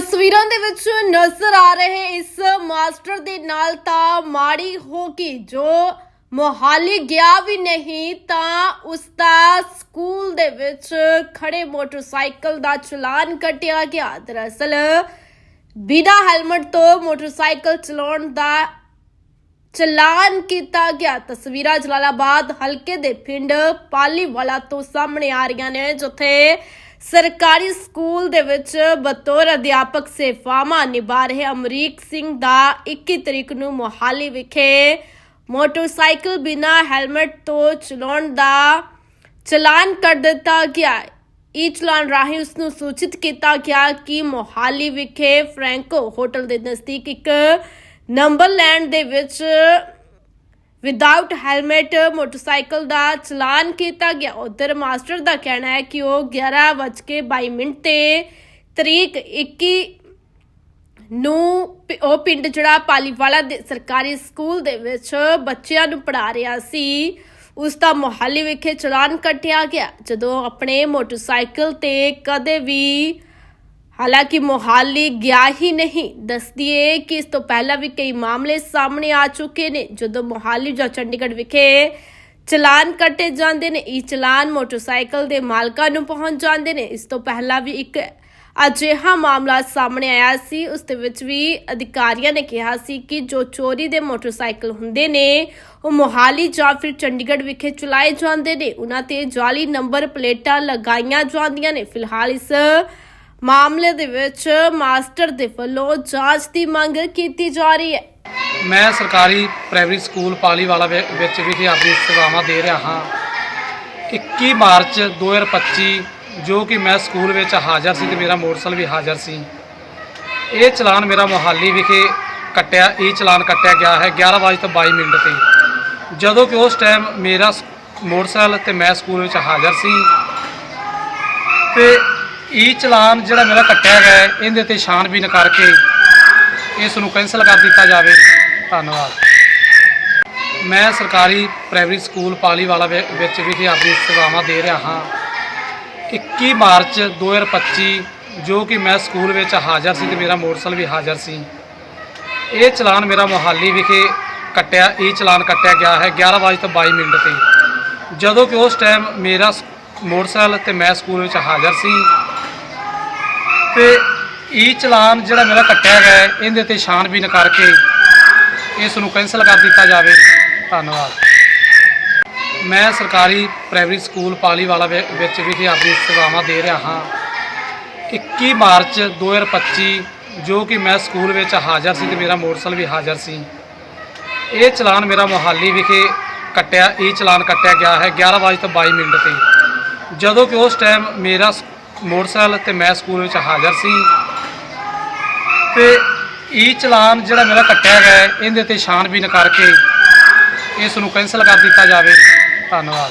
ਤਸਵੀਰਾਂ ਦੇ ਵਿੱਚ ਨਜ਼ਰ ਆ ਰਹੇ ਇਸ ਮਾਸਟਰ ਦੇ ਨਾਲ ਤਾਂ ਮਾੜੀ ਹੋ ਗਈ। ਜੋ ਮੋਹਾਲੀ ਗਿਆ ਵੀ ਨਹੀਂ ਤਾਂ ਉਸ ਦਾ ਸਕੂਲ ਦੇ ਵਿੱਚ ਖੜੇ ਮੋਟਰਸਾਈਕਲ ਦਾ ਚਲਾਨ ਕੱਟਿਆ ਗਿਆ। ਦਰਅਸਲ ਬਿਨਾ ਹੈਲਮਟ ਤੋਂ ਮੋਟਰਸਾਈਕਲ ਚਲਾਉਣ ਦਾ ਚਲਾਨ ਕੀਤਾ ਗਿਆ। ਤਸਵੀਰਾਂ ਜਲਾਲਾਬਾਦ ਹਲਕੇ ਦੇ ਪਿੰਡ ਪਾਲੀਵਾਲਾ ਤੋਂ ਸਾਹਮਣੇ ਆ ਰਹੀਆਂ ਨੇ, ਜਿੱਥੇ ਸਰਕਾਰੀ ਸਕੂਲ ਦੇ ਵਿੱਚ ਬਤੌਰ ਅਧਿਆਪਕ ਸੇਵਾਵਾਂ ਨਿਭਾ ਰਹੇ ਅਮਰੀਕ ਸਿੰਘ ਦਾ 21 ਤਰੀਕ ਨੂੰ ਮੋਹਾਲੀ ਵਿਖੇ ਮੋਟਰਸਾਈਕਲ ਬਿਨਾ ਹੈਲਮਟ ਤੋਂ ਚਲਾਉਣ ਦਾ ਚਲਾਨ ਕਰ ਦਿੱਤਾ ਗਿਆ। ਈ ਚਲਾਨ ਰਾਹੀਂ ਉਸ ਨੂੰ ਸੂਚਿਤ ਕੀਤਾ ਗਿਆ ਕਿ ਮੋਹਾਲੀ ਵਿਖੇ ਫ੍ਰੈਂਕੋ ਹੋਟਲ ਦੇ ਨਜ਼ਦੀਕ ਇੱਕ ਨੰਬਰ ਲੈਂਡ ਦੇ ਵਿੱਚ ਵਿਦਆਊਟ ਹੈਲਮਟ ਮੋਟਰਸਾਈਕਲ ਦਾ ਚਲਾਨ ਕੀਤਾ ਗਿਆ। ਉਧਰ ਮਾਸਟਰ ਦਾ ਕਹਿਣਾ ਹੈ ਕਿ ਉਹ 11:22 ਮਿੰਟ ਤੇ ਤਰੀਕ 21 ਨੂੰ ਉਹ ਪਿੰਡ ਜਿਹੜਾ ਪਾਲੀਵਾਲਾ ਦੇ ਸਰਕਾਰੀ ਸਕੂਲ ਦੇ ਵਿੱਚ ਬੱਚਿਆਂ ਨੂੰ ਪੜ੍ਹਾ ਰਿਹਾ ਸੀ, ਉਸ ਦਾ ਮੁਹਾਲੀ ਵਿਖੇ ਚਲਾਨ ਕੱਟਿਆ ਗਿਆ। ਜਦੋਂ ਆਪਣੇ ਮੋਟਰਸਾਈਕਲ ਤੇ ਕਦੇ ਵੀ ਹਾਲਾਂਕਿ ਮੋਹਾਲੀ ਗਿਆ ਹੀ ਨਹੀਂ। ਦੱਸਦੀਏ ਕਿ ਇਸ ਤੋਂ ਪਹਿਲਾਂ ਵੀ ਕਈ ਮਾਮਲੇ ਸਾਹਮਣੇ ਆ ਚੁੱਕੇ ਨੇ। ਜਦੋਂ ਮੋਹਾਲੀ ਜਾਂ ਚੰਡੀਗੜ੍ਹ ਵਿਖੇ ਚਲਾਨ ਕੱਟੇ ਜਾਂਦੇ ਨੇ ਇਹ ਚਲਾਨ ਮੋਟਰਸਾਈਕਲ ਦੇ ਮਾਲਕਾਂ ਨੂੰ ਪਹੁੰਚ ਜਾਂਦੇ ਨੇ। ਇਸ ਤੋਂ ਪਹਿਲਾਂ ਵੀ ਇੱਕ ਅਜਿਹਾ ਮਾਮਲਾ ਸਾਹਮਣੇ ਆਇਆ ਸੀ। ਉਸ ਦੇ ਵਿੱਚ ਵੀ ਅਧਿਕਾਰੀਆਂ ਨੇ ਕਿਹਾ ਸੀ ਕਿ ਜੋ ਚੋਰੀ ਦੇ ਮੋਟਰਸਾਈਕਲ ਹੁੰਦੇ ਨੇ, ਉਹ ਮੋਹਾਲੀ ਜਾਂ ਫਿਰ ਚੰਡੀਗੜ੍ਹ ਵਿਖੇ ਚਲਾਏ ਜਾਂਦੇ ਨੇ। ਉਹਨਾਂ ਤੇ ਜਾਲੀ ਨੰਬਰ ਪਲੇਟਾਂ ਲਗਾਈਆਂ ਜਾਂਦੀਆਂ ਨੇ। ਫਿਲਹਾਲ ਇਸ ਮਾਮਲੇ ਦੇ ਵਿੱਚ ਮਾਸਟਰ ਦੇ ਵੱਲੋਂ ਜਾਂਚ ਦੀ ਮੰਗ ਕੀਤੀ ਜਾ ਰਹੀ ਹੈ। ਮੈਂ ਸਰਕਾਰੀ ਪ੍ਰਾਇਮਰੀ ਸਕੂਲ ਪਾਲੀਵਾਲਾ ਵਿ- ਵਿੱਚ ਵਿਖੇ ਆਪਣੀ ਸੇਵਾਵਾਂ ਦੇ ਰਿਹਾ ਹਾਂ। 21 ਮਾਰਚ 2025 ਜੋ ਕਿ ਮੈਂ ਸਕੂਲ ਵਿੱਚ ਹਾਜ਼ਰ ਸੀ ਤੇ ਮੇਰਾ ਮੋਟਰਸਾਈਕਲ ਵੀ ਹਾਜ਼ਰ ਸੀ। ਇਹ ਚਲਾਨ ਮੇਰਾ ਮੋਹਾਲੀ ਵਿਖੇ ਕੱਟਿਆ, ਇਹ ਚਲਾਨ ਕੱਟਿਆ ਗਿਆ ਹੈ 11 ਵਜੇ ਤੋਂ 22 ਮਿੰਟ ਤੇ। ਜਦੋਂ ਕਿ ਉਸ ਟਾਈਮ ਮੇਰਾ ਸ- ਮੋਟਰਸਾਈਕਲ ਤੇ ਮੈਂ ਸਕੂਲ ਵਿੱਚ ਹਾਜ਼ਰ ਸੀ ਤੇ ਈ ਚਲਾਨ ਜਿਹੜਾ ਮੇਰਾ ਕੱਟਿਆ ਗਿਆ ਹੈ, ਇਹਦੇ ਤੇ ਛਾਣਬੀਨ ਕਰਕੇ ਇਸ ਨੂੰ ਕੈਂਸਲ ਕਰ ਦਿੱਤਾ ਜਾਵੇ। ਧੰਨਵਾਦ। ਮੈਂ ਸਰਕਾਰੀ ਪ੍ਰਾਇਮਰੀ ਸਕੂਲ ਪਾਲੀਵਾਲਾ ਵਿ- ਵਿੱਚ ਵਿਖੇ ਆਪਣੀ ਸੇਵਾਵਾਂ ਦੇ ਰਿਹਾ ਹਾਂ। 21 ਮਾਰਚ 2025 ਜੋ ਕਿ ਮੈਂ ਸਕੂਲ ਵਿੱਚ ਹਾਜ਼ਰ ਸੀ ਤੇ ਮੇਰਾ ਮੋਟਰਸਾਈਕਲ ਵੀ ਹਾਜ਼ਰ ਸੀ। ਇਹ ਚਲਾਨ ਮੇਰਾ ਮੋਹਾਲੀ ਵਿਖੇ ਕੱਟਿਆ ਇਹ ਚਲਾਨ ਕੱਟਿਆ ਗਿਆ ਹੈ 11 ਵਜੇ ਤੋਂ 22 ਮਿੰਟ ਤੇ। ਜਦੋਂ ਕਿ ਉਸ ਟਾਈਮ ਮੇਰਾ ਸ- ਮੋਟਰਸਾਈਕਲ ਤੇ ਮੈਂ ਸਕੂਲ ਵਿੱਚ ਹਾਜ਼ਰ ਸੀ ਤੇ ਈ ਚਲਾਨ ਜਿਹੜਾ ਮੇਰਾ ਕੱਟਿਆ ਗਿਆ ਹੈ, ਇਹਦੇ ਤੇ ਛਾਣਬੀਨ ਕਰਕੇ ਇਸ ਨੂੰ ਕੈਂਸਲ ਕਰ ਦਿੱਤਾ ਜਾਵੇ। ਧੰਨਵਾਦ। ਮੈਂ ਸਰਕਾਰੀ ਪ੍ਰਾਇਮਰੀ ਸਕੂਲ ਪਾਲੀਵਾਲਾ ਵਿ- ਵਿੱਚ ਵਿਖੇ ਆਪਣੀ ਸੇਵਾਵਾਂ ਦੇ ਰਿਹਾ ਹਾਂ। 21 ਮਾਰਚ 2025 ਜੋ ਕਿ ਮੈਂ ਸਕੂਲ ਵਿੱਚ ਹਾਜ਼ਰ ਸੀ ਤੇ ਮੇਰਾ ਮੋਟਰਸਾਈਕਲ ਵੀ ਹਾਜ਼ਰ ਸੀ। ਇਹ ਚਲਾਨ ਮੇਰਾ ਮੋਹਾਲੀ ਵਿਖੇ ਕੱਟਿਆ ਇਹ ਚਲਾਨ ਕੱਟਿਆ ਗਿਆ ਹੈ 11 ਵਜੇ ਤੋਂ 22 ਮਿੰਟ ਤੇ। ਜਦੋਂ ਕਿ ਉਸ ਟਾਈਮ ਮੇਰਾ ਸ- ਮੋਟਰਸਾਈਕਲ ਤੇ ਮੈਂ ਸਕੂਲ ਵਿੱਚ ਹਾਜ਼ਰ ਸੀ ਤੇ ਇਹ ਚਲਾਨ ਜਿਹੜਾ ਮੇਰਾ ਕੱਟਿਆ ਗਿਆ ਹੈ, ਇਹਦੇ ਤੇ ਛਾਣਬੀਨ ਕਰਕੇ ਇਸ ਨੂੰ ਕੈਂਸਲ ਕਰ ਦਿੱਤਾ ਜਾਵੇ। ਧੰਨਵਾਦ।